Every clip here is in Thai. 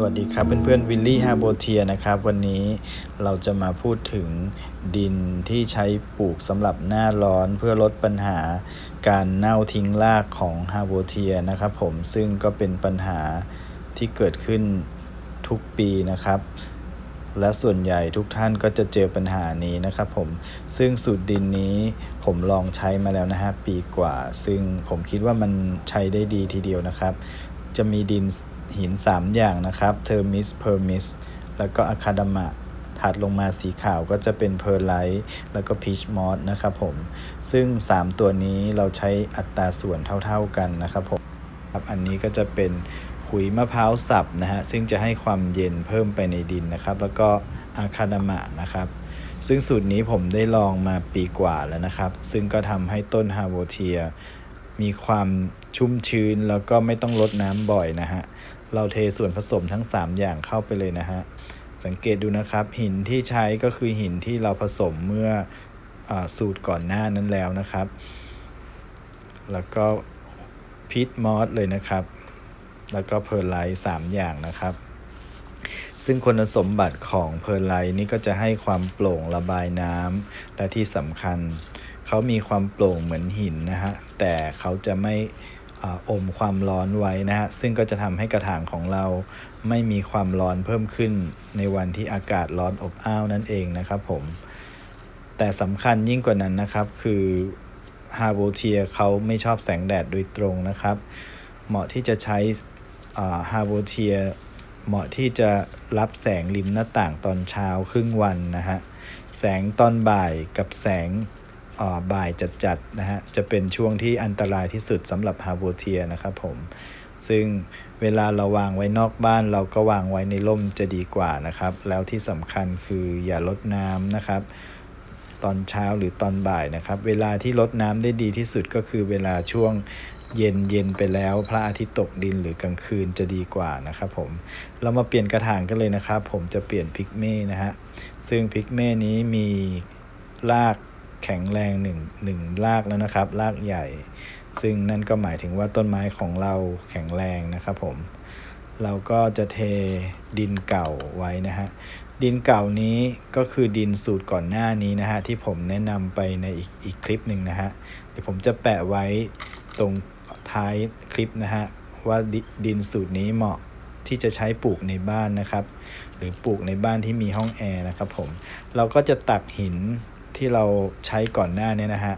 สวัสดีครับเพื่อนๆวิลลี่ฮาโบเทียนะครับ วันนี้เราจะมาพูดถึงดินที่ใช้ปลูกสำหรับหน้าร้อนเพื่อลดปัญหาการเน่าทิ้งรากของฮาโบเทียนะครับผมซึ่งก็เป็นปัญหาที่เกิดขึ้นทุกปีนะครับ และส่วนใหญ่ทุกท่านก็จะเจอปัญหานี้นะครับผมซึ่งสูตรดินนี้ผมลองใช้มาแล้วนะฮะปีกว่า ซึ่งผมคิดว่ามันใช้ได้ดีทีเดียวนะครับ จะมีดิน หิน 3 อย่างนะครับเทอร์มิสเพอร์มิสแล้วก็อะคาดามะถัดลงมาสีขาวก็จะเป็นเพอร์ไลท์แล้วก็พีชมอสนะครับผม ซึ่ง 3 ตัวนี้เราใช้อัตราส่วนเท่าๆกันนะครับผมครับอันนี้ก็จะเป็นขุยมะพร้าวสับนะฮะ ซึ่งจะให้ความเย็นเพิ่มไปในดินนะครับ แล้วก็อะคาดามะนะครับ ซึ่งสูตรนี้ผมได้ลองมาปีกว่าแล้วนะครับ ซึ่งก็ทำให้ต้นฮาโวเทีย มีความชุ่มชื้นแล้วก็ไม่ต้องลดน้ำบ่อยนะฮะ เราเทส่วนผสมทั้ง 3 อย่างเข้าไปเลยนะฮะ สังเกตดูนะครับ หินที่ใช้ก็คือหินที่เราผสมเมื่ออสูตรก่อนหน้านั้นแล้วนะครับ แล้วก็พีทมอสเลยนะครับ แล้วก็เพอร์ไลท์สอย่างนะครับ ซึ่งคุณสมบัติของเพอร์ไลท์นี่ก็จะให้ความโปร่งระบายน้ำและที่สำคัญ เขามีความโปร่งเหมือนหินนะฮะ แต่เขาจะไม่ อมความร้อนไว้นะฮะซึ่งก็จะทำให้กระถางของเราไม่มีความร้อนเพิ่มขึ้นในวันที่อากาศร้อนอบอ้าวนั่นเองนะครับผม แต่สำคัญยิ่งกว่านั้นนะครับ คือฮาโบเทียเขาไม่ชอบแสงแดดโดยตรงนะครับ เหมาะที่จะใช้ฮาโบเทียเหมาะที่จะรับแสงริมหน้าต่างตอนเช้าครึ่งวันนะฮะ แสงตอนบ่ายกับแสง บ่ายจัดๆนะฮะจะเป็นช่วงที่อันตรายที่สุดสำหรับฮาโบเทียนะครับผมซึ่งเวลาเราวางไว้นอกบ้านเราก็วางไว้ในร่มจะดีกว่านะครับ แล้วที่สำคัญคืออย่าลดน้ำนะครับ ตอนเช้าหรือตอนบ่ายนะครับ เวลาที่ลดน้ำได้ดีที่สุดก็คือเวลาช่วงเย็นเย็นไปแล้วพระอาทิตย์ตกดินหรือกลางคืนจะดีกว่านะครับผมเรามาเปลี่ยนกระถางกันเลยนะครับ ผมจะเปลี่ยนพิกเม่นะฮะซึ่งพิกเม่นี้มีราก แข็งแรงหนึ่งหนึ่งรากแล้วนะครับ รากใหญ่ ซึ่งนั่นก็หมายถึงว่าต้นไม้ของเราแข็งแรงนะครับผม เราก็จะเทดินเก่าไว้นะฮะ ดินเก่านี้ก็คือดินสูตรก่อนหน้านี้นะฮะที่ผมแนะนำไปในอีกอีกคลิปหนึ่งนะฮะ เดี๋ยวผมจะแปะไว้ตรงท้ายคลิปนะฮะว่าดินสูตรนี้เหมาะที่จะใช้ปลูกในบ้านนะครับ หรือปลูกในบ้านที่มีห้องแอร์นะครับผม เราก็จะตักหิน ที่เราใช้ก่อนหน้านี้นะฮะ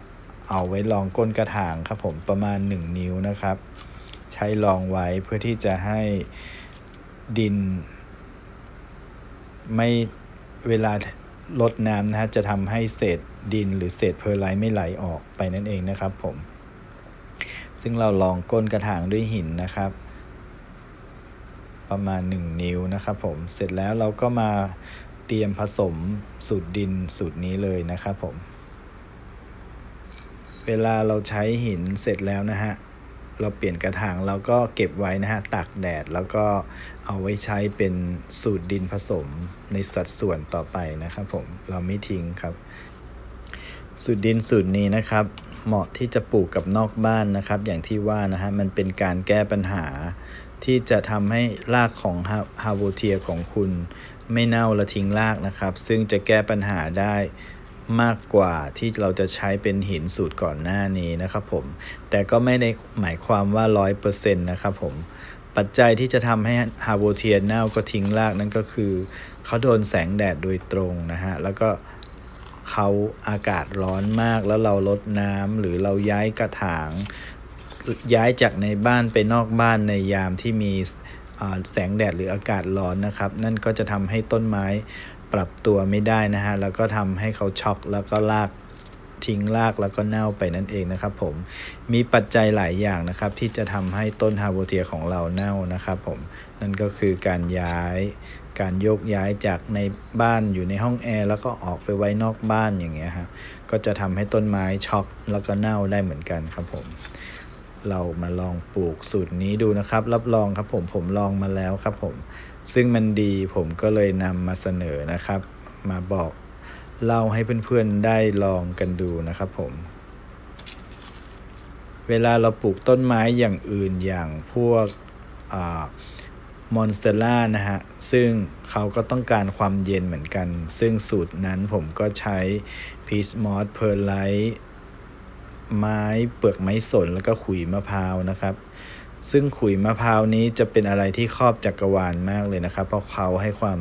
เอาไว้รองก้นกระถางครับผมประมาณ 1 นิ้วนะครับ ใช้รองไว้เพื่อที่จะให้ดิน ไม่เวลาลดน้ำนะฮะจะทำให้เศษดินหรือเศษเพอร์ไลท์ไม่ไหลออกไปนั่นเองนะครับผม ซึ่งเราลองก้นกระถางด้วยหินนะครับ ประมาณ 1 นิ้วนะครับผมเสร็จแล้วเราก็มา ตรียมผสมสูตรดินสูตรนี้เลยนะครับผม เวลาเราใช้หินเสร็จแล้วนะฮะ เราเปลี่ยนกระถางเราก็เก็บไว้นะฮะตากแดดแล้วก็เอาไว้ใช้เป็นสูตรดินผสมในสัดส่วนต่อไปนะครับผมเราไม่ทิ้งครับ สูตรดินสูตรนี้นะครับ เหมาะที่จะปลูกกับนอกบ้านนะครับ อย่างที่ว่านะฮะมันเป็นการแก้ปัญหา ที่จะทำให้รากของฮาโวเทียของคุณไม่เน่าและทิ้งรากนะครับ ซึ่งจะแก้ปัญหาได้มากกว่าที่เราจะใช้เป็นหินสูตรก่อนหน้านี้นะครับผม แต่ก็ไม่ได้หมายความว่า 100%นะครับผม ปัจจัยที่จะทำให้ฮาโวเทียเน่าก็ทิ้งรากนั่นก็คือเขาโดนแสงแดดโดยตรงนะฮะ แล้วก็เขาอากาศร้อนมากแล้วเราลดน้ำหรือเราย้ายกระถาง ย้ายจากในบ้านไปนอกบ้านในยามที่มีแสงแดดหรืออากาศร้อนนะครับ นั่นก็จะทำให้ต้นไม้ปรับตัวไม่ได้นะฮะ แล้วก็ทำให้เขาช็อกแล้วก็ลากทิ้งรากแล้วก็เน่าไปนั่นเองนะครับผม มีปัจจัยหลายอย่างนะครับ ที่จะทำให้ต้นฮาโบเทียของเราเน่านะครับผม นั่นก็คือการย้าย การโยกย้ายจากในบ้านอยู่ในห้องแอร์แล้วก็ออกไปไว้นอกบ้านอย่างเงี้ยฮะ ก็จะทำให้ต้นไม้ช็อกแล้วก็เน่าได้เหมือนกันครับผม เรามาลองปลูกสูตรนี้ดูนะครับ รับรองครับผมผมลองมาแล้วครับผม ซึ่งมันดีผมก็เลยนำมาเสนอนะครับ มาบอกเล่าให้เพื่อนๆได้ลองกันดูนะครับผม เวลาเราปลูกต้นไม้อย่างอื่นอย่างพวกมอนสเตล่านะฮะ ซึ่งเขาก็ต้องการความเย็นเหมือนกัน ซึ่งสูตรนั้นผมก็ใช้พีชมอสเพอร์ไลท์ ไม้เปลือกไม้สนแล้วก็ขุยมะพร้าวนะครับ ซึ่งขุยมะพร้าวนี้จะเป็นอะไรที่ครอบจักรวาลมากเลยนะครับ เพราะเขาให้ความ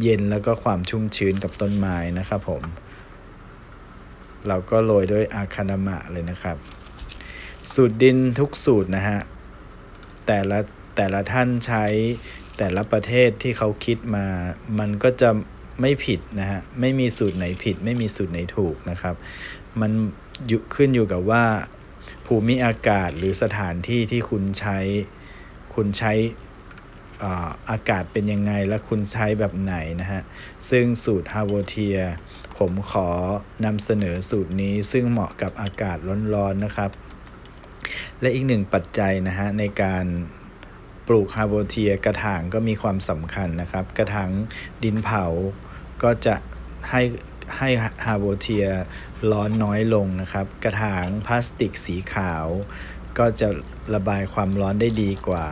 เย็นแล้วก็ความชุ่มชื้นกับต้นไม้นะครับผม เราก็โรยด้วยอาคาดามะเลยนะครับ สูตรดินทุกสูตรนะฮะแต่ละแต่ละท่านใช้แต่ละประเทศที่เขาคิดมา มันก็จะไม่ผิดนะฮะ ไม่มีสูตรไหนผิด ไม่มีสูตรไหนถูกนะครับ มันอยู่ขึ้นอยู่กับว่า ภูมิอากาศหรือสถานที่ที่คุณใช้ คุณใช้อากาศเป็นยังไงและคุณใช้แบบไหนนะฮะ ซึ่งสูตรฮาวเทียผมขอนำเสนอสูตรนี้ซึ่งเหมาะกับอากาศร้อนๆนะครับ และอีกหนึ่งปัจจัยนะฮะ ในการปลูกฮาวเทียกระถางก็มีความสำคัญนะครับ กระถางดินเผาก็จะให้ ให้ฮา v วเทียร้อนน้อยลงนะครับ กระถางพลาสติกสีขาว ก็จะระบายความร้อนได้ดีกว่า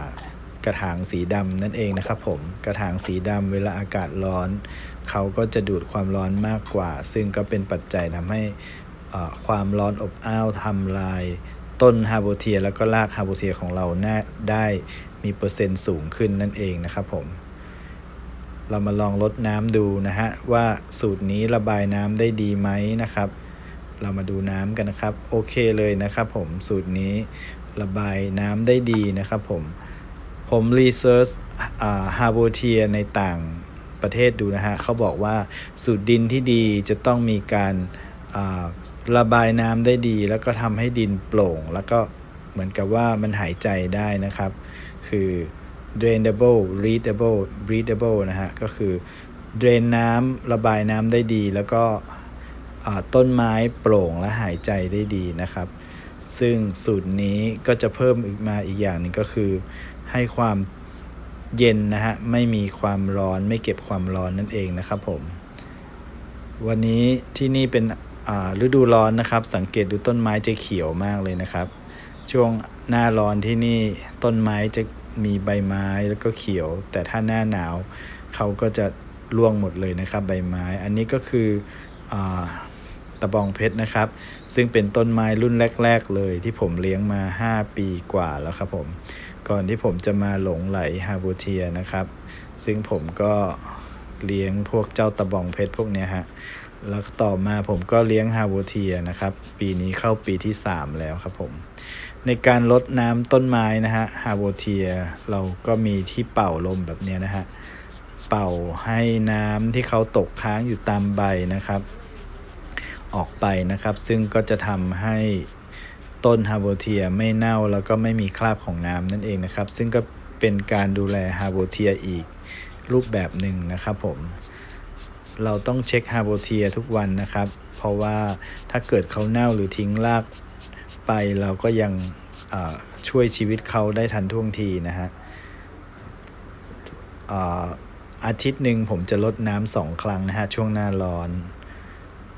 กระถางสีดำนั่นเองนะครับผมกระถางสีดำเวลาอากาศร้อน เขาก็จะดูดความร้อนมากกว่า ซึ่งก็เป็นปัจจัยทำให้ความร้อนอบอ้าวทำลายต้นฮาโบเทียแล้วก็รากฮาโบเทียของเราได้มีเปอร์เซ็นต์สูงขึ้นนั่นเองนะครับผม เรามาลองลดน้ำดูนะฮะว่าสูตรนี้ระบายน้ำได้ดีไหมนะครับ เรามาดูน้ำกันนะครับ โอเคเลยนะครับผมสูตรนี้ระบายน้ำได้ดีนะครับผมผมรีเสิร์ชฮาร์โบเทียในต่างประเทศดูนะฮะเขาบอกว่าสูตรดินที่ดีจะต้องมีการาระบายน้ำได้ดี แล้วก็ทำให้ดินโปร่ง แล้วก็เหมือนกับว่ามันหายใจได้นะครับ คือ drainable readable breathable นะฮะ ก็คือ drain น้ำระบายน้ำได้ดี แล้วก็ต้นไม้โปร่งและหายใจได้ดีนะครับ ซึ่งสูตรนี้ก็จะเพิ่มอีกมาอีกอย่างหนึ่งก็คือ ให้ความเย็นนะฮะ ไม่มีความร้อนไม่เก็บความร้อนนั่นเองนะครับผม วันนี้ที่นี่เป็นฤดูร้อนนะครับ สังเกตดูต้นไม้จะเขียวมากเลยนะครับ ช่วงหน้าร้อนที่นี่ต้นไม้จะ มีใบไม้แล้วก็เขียว แต่ถ้าหน้าหนาวเขาก็จะร่วงหมดเลยนะครับ ใบไม้ อันนี้ก็คืออตะบองเพชรนะครับ ซึ่งเป็นต้นไม้รุ่นแรก ๆ เลยที่ผมเลี้ยงมา 5 ปีกว่าแล้วครับผม ก่อนที่ผมจะมาหลงไหลฮาบูเทียนะครับ ซึ่งผมก็เลี้ยงพวกเจ้าตะบองเพชรพวกนี้ฮะ แล้วต่อมาผมก็เลี้ยงฮาโวเทียนะครับ ปีนี้เข้าปีที่ 3 แล้วครับผม ในการลดน้ำต้นไม้นะฮะฮาโวเทียเราก็มีที่เป่าลมแบบนี้นะฮะ เป่าให้น้ำที่เขาตกค้างอยู่ตามใบนะครับ ออกไปนะครับ ซึ่งก็จะทำให้ต้นฮาโวเทียไม่เน่าแล้วก็ไม่มีคราบของน้ำนั่นเองนะครับ ซึ่งก็เป็นการดูแลฮาโวเทียอีกรูปแบบหนึ่งนะครับผมเราต้องเช็คฮาโบเทียทุกวันนะครับ เพราะว่าถ้าเกิดเขาเน่าหรือทิ้งราก ไปเราก็ยังช่วยชีวิตเขาได้ทันท่วงทีนะฮะอาทิตย์หนึ่งผมจะลดน้ำสองครั้งนะฮะ ช่วงหน้าร้อน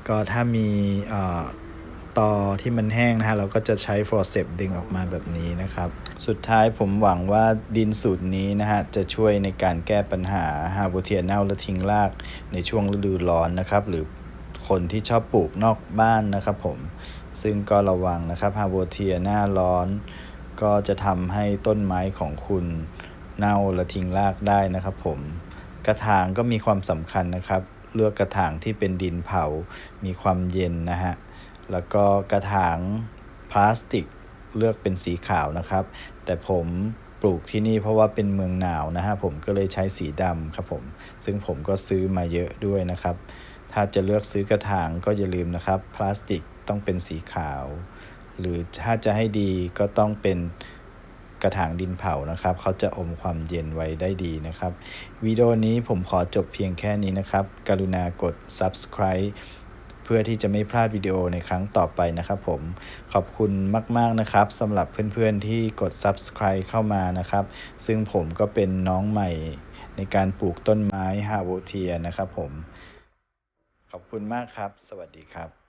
ก็ถ้ามีอ่าตอที่มันแห้งนะฮะ เราก็จะใช้ฟอร์เซปดึงออกมาแบบนี้นะครับ สุดท้ายผมหวังว่าดินสูตรนี้นะฮะ จะช่วยในการแก้ปัญหาฮาโบเทียเน่าและทิ้งรากในช่วงฤดูร้อนนะครับ หรือคนที่ชอบปลูกนอกบ้านนะครับผม ซึ่งก็ระวังนะครับฮาโบเทียหน้าร้อน ก็จะทำให้ต้นไม้ของคุณเน่าและทิ้งรากได้นะครับผม กระถางก็มีความสำคัญนะครับ เลือกกระถางที่เป็นดินเผา มีความเย็นนะฮะ แล้วก็กระถางพลาสติกเลือกเป็นสีขาวนะครับ แต่ผมปลูกที่นี่เพราะว่าเป็นเมืองหนาวนะฮะผมก็เลยใช้สีดำครับผม ซึ่งผมก็ซื้อมาเยอะด้วยนะครับ ถ้าจะเลือกซื้อกระถางก็อย่าลืมนะครับ พลาสติก ต้องเป็นสีขาว หรือถ้าจะให้ดีก็ต้องเป็นกระถางดินเผานะครับ เขาจะอมความเย็นไว้ได้ดีนะครับ วิดีโอนี้ผมขอจบเพียงแค่นี้นะครับ กรุณากด subscribe เพื่อที่จะไม่พลาดวิดีโอในครั้งต่อไปนะครับผม ขอบคุณมาก ๆ นะครับสำหรับเพื่อน ๆ ที่กด subscribe เข้ามานะครับ ซึ่งผมก็เป็นน้องใหม่ในการปลูกต้นไม้ฮาโวเทียนะครับผม ขอบคุณมากครับ สวัสดีครับ